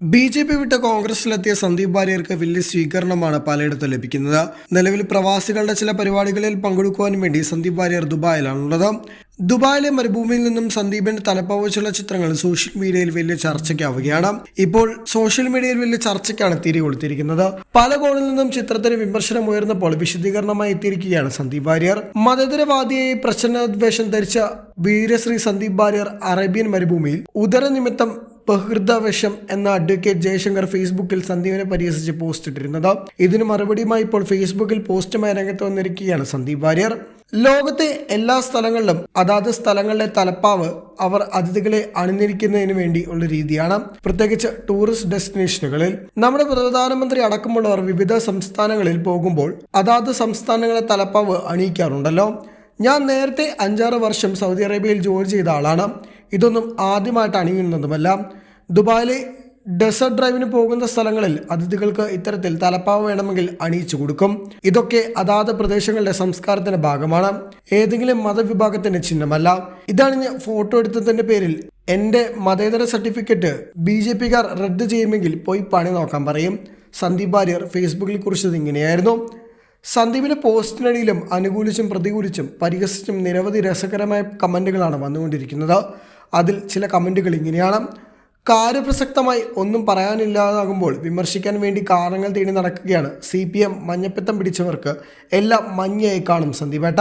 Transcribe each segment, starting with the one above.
B J P വിട്ട് കോൺഗ്രസിലെത്തിയ സന്ദീപ് വാര്യർക്ക് വലിയ സ്വീകരണമാണ് പലയിടത്തും ലഭിക്കുന്നത്. നിലവിൽ പ്രവാസികളുടെ ചില പരിപാടികളിൽ പങ്കെടുക്കുവാൻ വേണ്ടി സന്ദീപ് വാര്യർ ദുബായിലാണുള്ളത്. ദുബായിലെ മരുഭൂമിയിൽ നിന്നും സന്ദീപിന്റെ തലപ്പാവ് ചിത്രങ്ങൾ സോഷ്യൽ മീഡിയയിൽ വലിയ ചർച്ചയ്ക്കാവുകയാണ്. ഇപ്പോൾ സോഷ്യൽ മീഡിയയിൽ വലിയ ചർച്ചയ്ക്കാണ് തിരി കൊടുത്തിരിക്കുന്നത് പല കോണിൽ നിന്നും ചിത്രത്തിന് വിമർശനം ഉയർന്നപ്പോൾ വിശദീകരണമായി എത്തിയിരിക്കുകയാണ് സന്ദീപ് വാര്യർ. മതേതരവാദിയായി പ്രച്ഛന്നദ്വേഷം ധരിച്ച വീരശ്രീ സന്ദീപ് വാര്യർ അറേബ്യൻ മരുഭൂമിയിൽ ഉദരനിമിത്തം ബഹൃദവശം എന്ന അഡ്വക്കേറ്റ് ജയശങ്കർ ഫേസ്ബുക്കിൽ സന്ദീപിനെ പരിഹസിച്ച് പോസ്റ്റ് ഇട്ടിരുന്നത്. ഇതിന് മറുപടിയുമായി ഇപ്പോൾ ഫേസ്ബുക്കിൽ പോസ്റ്റുമായി രംഗത്ത് വന്നിരിക്കുകയാണ് സന്ദീപ് വാര്യർ. ലോകത്തെ എല്ലാ സ്ഥലങ്ങളിലും അതാത് സ്ഥലങ്ങളിലെ തലപ്പാവ് അവർ അതിഥികളെ അണിഞ്ഞിരിക്കുന്നതിന് വേണ്ടി ഉള്ള രീതിയാണ്. പ്രത്യേകിച്ച് ടൂറിസ്റ്റ് ഡെസ്റ്റിനേഷനുകളിൽ. നമ്മുടെ പ്രധാനമന്ത്രി അടക്കമുള്ളവർ വിവിധ സംസ്ഥാനങ്ങളിൽ പോകുമ്പോൾ അതാത് സംസ്ഥാനങ്ങളെ തലപ്പാവ് അണിയിക്കാറുണ്ടല്ലോ. ഞാൻ നേരത്തെ അഞ്ചാറ് വർഷം സൗദി അറേബ്യയിൽ ജോലി ചെയ്ത ആളാണ്. ഇതൊന്നും ആദ്യമായിട്ട് അണിയുന്നതുമല്ല ദുബായിലെ ഡെസേർട്ട് ഡ്രൈവിന് പോകുന്ന സ്ഥലങ്ങളിൽ അതിഥികൾക്ക് ഇത്തരത്തിൽ തലപ്പാവ് വേണമെങ്കിൽ അണിയിച്ചു കൊടുക്കും. ഇതൊക്കെ അതാത് പ്രദേശങ്ങളുടെ സംസ്കാരത്തിന്റെ ഭാഗമാണ്. ഏതെങ്കിലും മതവിഭാഗത്തിന്റെ ചിഹ്നമല്ല. ഇതാണ് ഞാൻ ഫോട്ടോ എടുത്തതിന്റെ പേരിൽ എന്റെ മതേതര സർട്ടിഫിക്കറ്റ് ബി ജെ പിക്കാർ റദ്ദ് ചെയ്യുമെങ്കിൽ പോയി പണി നോക്കാൻ പറയും. സന്ദീപ് വാര്യർ ഫേസ്ബുക്കിൽ കുറിച്ചത് ഇങ്ങനെയായിരുന്നു. സന്ദീപിന്റെ പോസ്റ്റിനടിയിലും അനുകൂലിച്ചും പ്രതികൂലിച്ചും പരിഹസിച്ചും നിരവധി രസകരമായ കമന്റുകളാണ് വന്നുകൊണ്ടിരിക്കുന്നത്. അതിൽ ചില കമന്റുകൾ ഇങ്ങനെയാണ്. കാര്യപ്രസക്തമായി ഒന്നും പറയാനില്ലാതാകുമ്പോൾ വിമർശിക്കാൻ വേണ്ടി കാരണങ്ങൾ തേടി നടക്കുകയാണ് സി പി എം മഞ്ഞപ്പിത്തം പിടിച്ചവർക്ക് എല്ലാം മഞ്ഞയായി കാണും സന്ദീപേട്ട.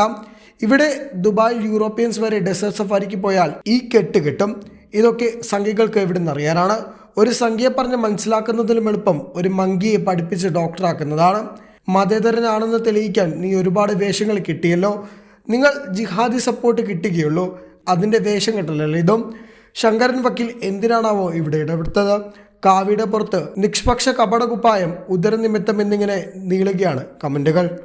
ഇവിടെ ദുബായ് യൂറോപ്യൻസ് വരെ ഡെസേർട്ട് സഫാരിക്ക് പോയാൽ ഈ കെട്ട് കിട്ടും. ഇതൊക്കെ സംഖ്യകൾക്ക് എവിടെ നിന്നറിയാനാണ് ഒരു സംഖ്യയെ പറഞ്ഞ് മനസ്സിലാക്കുന്നതിലും എളുപ്പം ഒരു മങ്കിയെ പഠിപ്പിച്ച് ഡോക്ടറാക്കുന്നതാണ് മതേതരനാണെന്ന് തെളിയിക്കാൻ നീ ഒരുപാട് വേഷങ്ങൾ കിട്ടിയല്ലോ. നിങ്ങൾ ജിഹാദി സപ്പോർട്ട് കിട്ടുകയുള്ളൂ. അതിന്റെ വേഷം കെട്ടലല്ലോ ഇതും ശങ്കരൻ വക്കീൽ എന്തിനാണാവോ ഇവിടെ ഇടപെടുത്തത്? കാവിയുടെ പുറത്ത് നിഷ്പക്ഷ കപടകുപ്പായം ഉദരനിമിത്തം എന്നിങ്ങനെ നീളുകയാണ് കമന്റുകൾ.